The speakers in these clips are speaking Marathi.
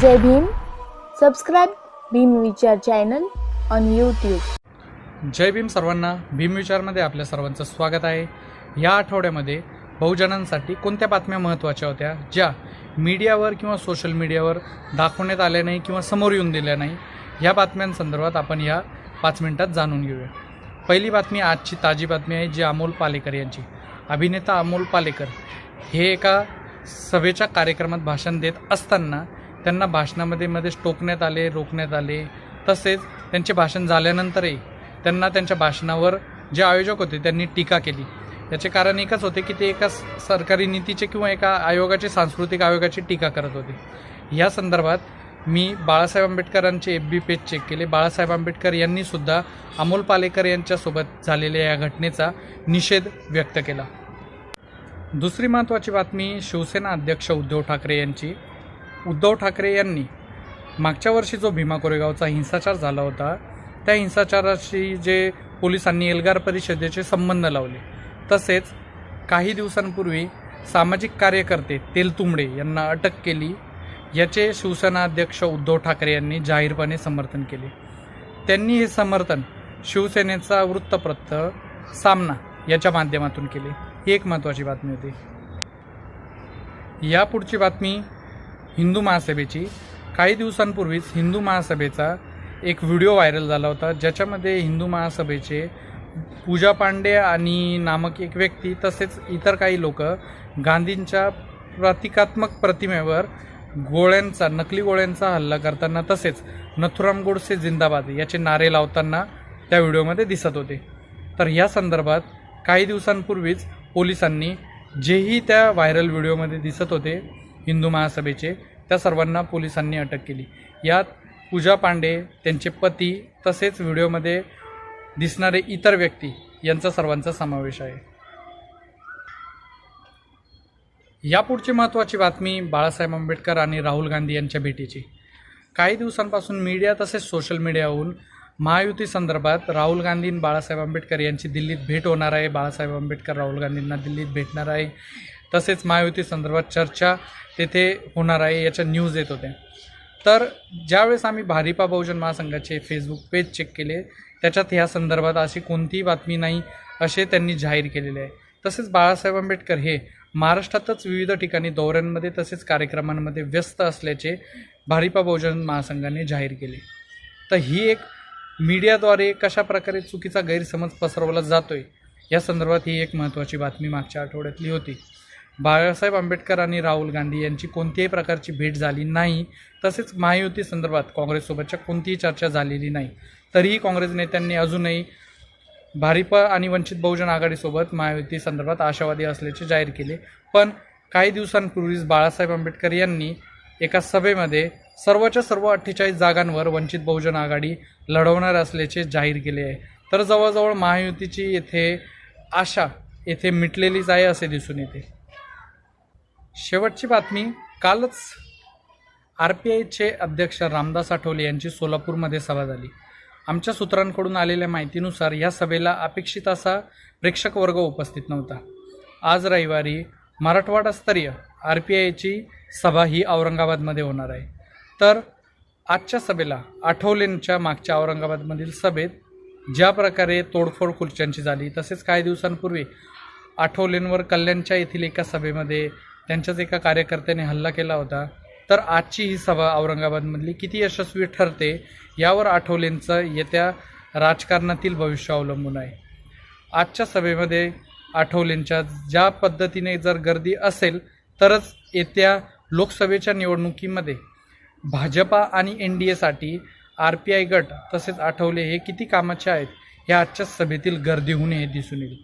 Jai Bhim. Subscribe Bhim Vichar channel on YouTube Jai Bhim सर्वांना भीम विचारमध्ये आपल्या सर्वांचं स्वागत आहे. या आठवड्यामध्ये बहुजनांसाठी कोणत्या बातम्या महत्त्वाच्या होत्या ज्या मीडियावर किंवा सोशल मीडियावर दाखवण्यात आल्या नाही किंवा समोर येऊन दिल्या नाही या बातम्यांसंदर्भात आपण या पाच मिनिटात जाणून घेऊया. पहिली बातमी आजची ताजी बातमी आहे जी अमोल पालेकर यांची. अभिनेता अमोल पालेकर हे एका सभेच्या कार्यक्रमात भाषण देत असताना त्यांना भाषणामध्ये मध्येच टोकण्यात आले रोखण्यात आले. तसेच त्यांचे भाषण झाल्यानंतरही त्यांना त्यांच्या भाषणावर जे आयोजक होते त्यांनी टीका केली. याचे कारण एकच होते की ते एका सरकारी नीतीचे किंवा एका आयोगाचे सांस्कृतिक आयोगाची टीका करत होते. या संदर्भात मी बाळासाहेब आंबेडकरांचे एफ बी पेज चेक केले. बाळासाहेब आंबेडकर यांनीसुद्धा अमोल पालेकर यांच्यासोबत झालेल्या या घटनेचा निषेध व्यक्त केला. दुसरी महत्त्वाची बातमी शिवसेना अध्यक्ष उद्धव ठाकरे यांची. उद्धव ठाकरे यांनी मागच्या वर्षी जो भीमा कोरेगावचा हिंसाचार झाला होता त्या हिंसाचाराशी जे पोलिसांनी एल्गार परिषदेचे संबंध लावले. तसेच काही दिवसांपूर्वी सामाजिक कार्यकर्ते तेलतुंबडे यांना अटक केली. याचे शिवसेना अध्यक्ष उद्धव ठाकरे यांनी जाहीरपणे समर्थन केले. त्यांनी हे समर्थन शिवसेनेचा वृत्तपत्र सामना याच्या माध्यमातून केले. ही एक महत्त्वाची बातमी होती. यापुढची बातमी हिंदू महासभेची. काही दिवसांपूर्वीच हिंदू महासभेचा एक व्हिडिओ व्हायरल झाला होता ज्याच्यामध्ये हिंदू महासभेचे पूजा पांडे आणि नामक एक व्यक्ती तसेच इतर काही लोक गांधींच्या प्रतिकात्मक प्रतिमेवर गोळ्यांचा नकली गोळ्यांचा हल्ला करताना तसेच नथुराम गोडसे जिंदाबाद याचे नारे लावताना त्या व्हिडिओमध्ये दिसत होते. तर या संदर्भात काही दिवसांपूर्वीच पोलिसांनी जेही त्या व्हायरल व्हिडिओमध्ये दिसत होते हिंदू महासभेचे त्या सर्वांना पोलिसांनी अटक केली. यात पूजा पांडे त्यांचे पती तसेच व्हिडिओमध्ये दिसणारे इतर व्यक्ती यांचा सर्वांचा समावेश आहे. यापुढची महत्त्वाची बातमी बाळासाहेब आंबेडकर आणि राहुल गांधी यांच्या भेटीची. काही दिवसांपासून मीडिया तसेच सोशल मीडियाहून महायुती संदर्भात राहुल गांधी बाळासाहेब आंबेडकर यांची दिल्लीत भेट होणार आहे. बाळासाहेब आंबेडकर राहुल गांधींना दिल्लीत भेटणार आहे. तसेच महायुती संदर्भात चर्चा तेथे होणार आहे याच्या न्यूज येत होत्या. तर ज्यावेळेस आम्ही भारिपा बहुजन महासंघाचे फेसबुक पेज चेक केले त्याच्यात ह्या संदर्भात अशी कोणतीही बातमी नाही असे त्यांनी जाहीर केलेले आहे. तसेच बाळासाहेब आंबेडकर हे महाराष्ट्रातच विविध ठिकाणी दौऱ्यांमध्ये तसेच कार्यक्रमांमध्ये व्यस्त असल्याचे भारिपा बहुजन महासंघाने जाहीर केले. तर ही एक मीडियाद्वारे कशा प्रकारे चुकीचा गैरसमज पसरवला जातोय या संदर्भात ही एक महत्त्वाची बातमी मागच्या आठवड्यातली होती. बाळासाहेब आंबेडकर आणि राहुल गांधी यांची कोणत्याही प्रकारची भेट झाली नाही. तसेच महायुती संदर्भात काँग्रेससोबतच्या कोणतीही चर्चा झालेली नाही. तरीही काँग्रेस नेत्यांनी अजूनही भारिप आणि वंचित बहुजन आघाडीसोबत महायुती संदर्भात आशावादी असल्याचे जाहीर केले. पण काही दिवसांपूर्वीच बाळासाहेब आंबेडकर यांनी एका सभेमध्ये सर्वच्या सर्व अठ्ठेचाळीस जागांवर वंचित बहुजन आघाडी लढवणार असल्याचे जाहीर केले आहे. तर जवळजवळ महायुतीची येथे आशा येथे मिटलेलीच आहे असे दिसून येते. शेवटची बातमी कालच आर पी आयचे अध्यक्ष रामदास आठवले यांची सोलापूरमध्ये सभा झाली. आमच्या सूत्रांकडून आलेल्या माहितीनुसार या सभेला अपेक्षित असा प्रेक्षक वर्ग उपस्थित नव्हता. आज रविवारी मराठवाडास्तरीय आर पी आयची सभा ही औरंगाबादमध्ये होणार आहे. तर आजच्या सभेला आठवलेंच्या मागच्या औरंगाबादमधील सभेत ज्या प्रकारे तोडफोड खुर्च्यांची झाली तसेच काही दिवसांपूर्वी आठवलेंवर कल्याणच्या येथील एका सभेमध्ये त्यांच्याच एका कार्यकर्त्याने हल्ला केला होता. तर आजची ही सभा औरंगाबादमधली किती यशस्वी ठरते यावर आठवलेंचं येत्या राजकारणातील भविष्य अवलंबून आहे. आजच्या सभेमध्ये आठवलेंच्या ज्या पद्धतीने जर गर्दी असेल तरच येत्या लोकसभेच्या निवडणुकीमध्ये भाजपा आणि एन डी एसाठी आर पी आय गट तसेच आठवले हे किती कामाचे आहेत हे आजच्या सभेतील गर्दी होणे हे दिसून येईल.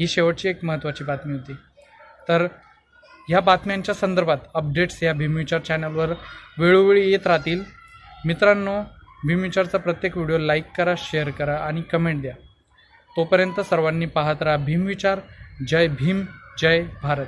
ही शेवटची एक महत्त्वाची बातमी होती. तर ह्या बातम्यांच्या संदर्भात अपडेट्स या भीमविचार चॅनलवर वेळोवेळी येत राहतील. मित्रांनो भीमविचारचा प्रत्येक व्हिडिओ लाईक करा शेअर करा आणि कमेंट द्या. तोपर्यंत सर्वांनी पाहत राहा भीमविचार जय भीम जय भारत.